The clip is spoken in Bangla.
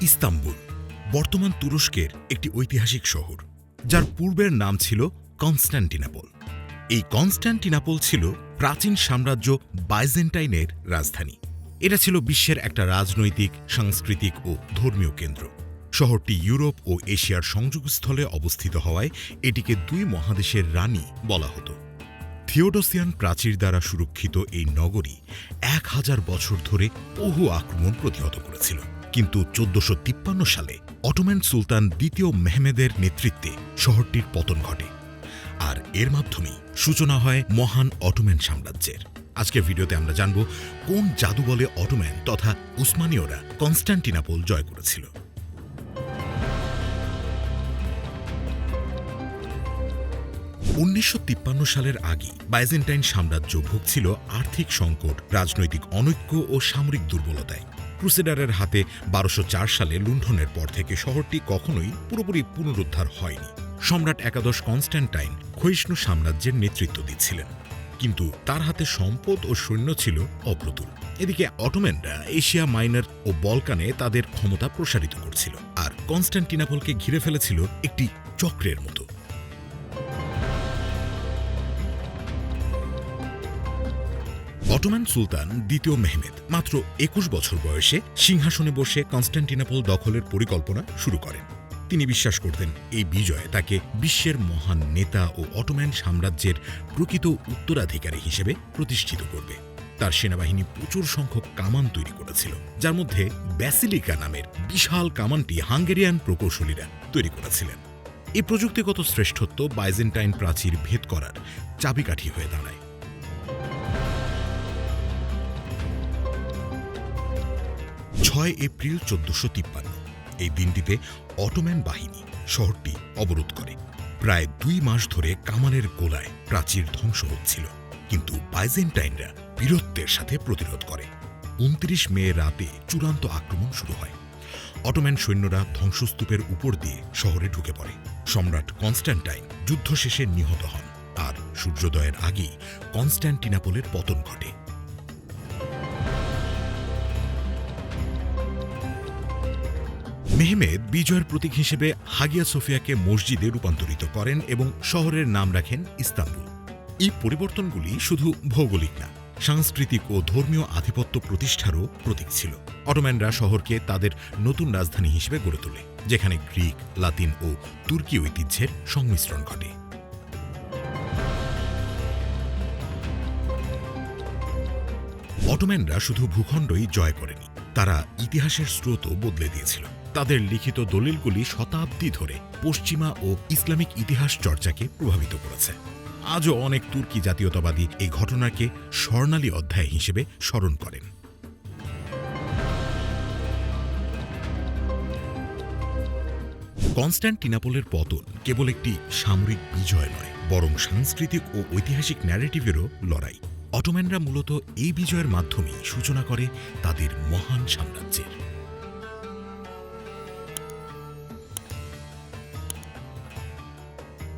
ইস্তাম্বুল, বর্তমান তুরস্কের একটি ঐতিহাসিক শহর, যার পূর্বের নাম ছিল কনস্ট্যান্টিনাপল এই কনস্ট্যান্টিনাপল ছিল প্রাচীন সাম্রাজ্য বাইজেন্টাইনের রাজধানী। এটা ছিল বিশ্বের একটা রাজনৈতিক, সাংস্কৃতিক ও ধর্মীয় কেন্দ্র। শহরটি ইউরোপ ও এশিয়ার সংযোগস্থলে অবস্থিত হওয়ায় এটিকে দুই মহাদেশের রানী বলা হতো। থিওডোসিয়ান প্রাচীর দ্বারা সুরক্ষিত এই নগরী এক হাজার বছর ধরে বহু আক্রমণ প্রতিহত করেছিল। কিন্তু চোদ্দশো সালে অটোম্যান সুলতান দ্বিতীয় মেহমেদের নেতৃত্বে শহরটির পতন ঘটে। আর এর মাধ্যমেই সূচনা হয় মহান অটোম্যান সাম্রাজ্যের। আজকের ভিডিওতে আমরা জানব কোন জাদু বলে অটোম্যান তথা উসমানীয়রা কনস্ট্যান্টিনাপল জয় করেছিল। উনিশশো তিপ্পান্ন সালের আগে বাইজেন্টাইন সাম্রাজ্য ভুগছিল আর্থিক সংকট, রাজনৈতিক অনৈক্য ও সামরিক দুর্বলতায়। ক্রুসেডারের হাতে বারোশো সালে লুণ্ঠনের পর থেকে শহরটি কখনোই পুরোপুরি পুনরুদ্ধার হয়নি। সম্রাট একাদশ কনস্ট্যান্টাইন ক্ষয়িষ্ণু সাম্রাজ্যের নেতৃত্ব দিচ্ছিলেন। কিন্তু তার হাতে সম্পদ ও সৈন্য ছিল অপ্রতুল। এদিকে অটোম্যানরা এশিয়া মাইনার ও বলকানে তাদের ক্ষমতা প্রসারিত করছিল। আর কনস্ট্যান্টিনাপলকে ঘিরে ফেলেছিল একটি চক্রের মতো। অটোম্যান সুলতান দ্বিতীয় মেহমেদ। মাত্র একুশ বছর বয়সে সিংহাসনে বসে কনস্ট্যান্টিনাপল দখলের পরিকল্পনা শুরু করেন। তিনি বিশ্বাস করতেন এই বিজয় তাকে বিশ্বের মহান নেতা ও অটোম্যান সাম্রাজ্যের প্রকৃত উত্তরাধিকারী হিসেবে প্রতিষ্ঠিত করবে। তার সেনাবাহিনী প্রচুর সংখ্যক কামান তৈরি করেছিল, যার মধ্যে ব্যাসিলিকা নামের বিশাল কামানটি হাঙ্গেরিয়ান প্রকৌশলীরা তৈরি করেছিলেন। এই প্রযুক্তিগত শ্রেষ্ঠত্ব বাইজেন্টাইন প্রাচীর ভেদ করার চাবিকাঠি হয়ে দাঁড়ায়। ছয় এপ্রিল চোদ্দশো তিপ্পান্ন। এই দিনটিতে অটোম্যান বাহিনী, শহরটি অবরোধ করে। প্রায় দুই মাস ধরে কামানের গোলায় প্রাচীর ধ্বংস হচ্ছিল, কিন্তু বাইজেন্টাইনরা বীরত্বের সাথে প্রতিরোধ করে। উনত্রিশ মে রাতে চূড়ান্ত আক্রমণ শুরু হয়। অটোম্যান সৈন্যরা ধ্বংসস্তূপের উপর দিয়ে শহরে ঢুকে পড়ে। সম্রাট কনস্ট্যান্টাইন যুদ্ধ শেষে নিহত হন। আর সূর্যোদয়ের আগেই কনস্ট্যান্টিনাপোলের পতন ঘটে। মেহমেদ বিজয়ের প্রতীক হিসেবে হাগিয়া সোফিয়াকে মসজিদে রূপান্তরিত করেন এবং শহরের নাম রাখেন ইস্তাম্বুল। এই পরিবর্তনগুলি শুধু ভৌগোলিক না, সাংস্কৃতিক ও ধর্মীয় আধিপত্য প্রতিষ্ঠারও প্রতীক ছিল। অটোম্যানরা শহরকে তাদের নতুন রাজধানী হিসেবে গড়ে তোলে, যেখানে গ্রিক, লাতিন ও তুর্কি ঐতিহ্যের সংমিশ্রণ ঘটে। অটোম্যানরা শুধু ভূখণ্ডই জয় করেনি, তারা ইতিহাসের স্রোতও বদলে দিয়েছিল। তাদের লিখিত দলিলগুলি শতাব্দী ধরে পশ্চিমা ও ইসলামিক ইতিহাস চর্চাকে প্রভাবিত করেছে। আজও অনেক তুর্কি জাতীয়তাবাদী এই ঘটনাকে স্বর্ণালী অধ্যায় হিসেবে স্মরণ করেন। কনস্ট্যান্টিনাপলের পতন কেবল একটি সামরিক বিজয় নয়, বরং সাংস্কৃতিক ও ঐতিহাসিক ন্যারেটিভেরও লড়াই। অটোম্যানরা মূলত এই বিজয়ের মাধ্যমেই সূচনা করে তাদের মহান সাম্রাজ্যের।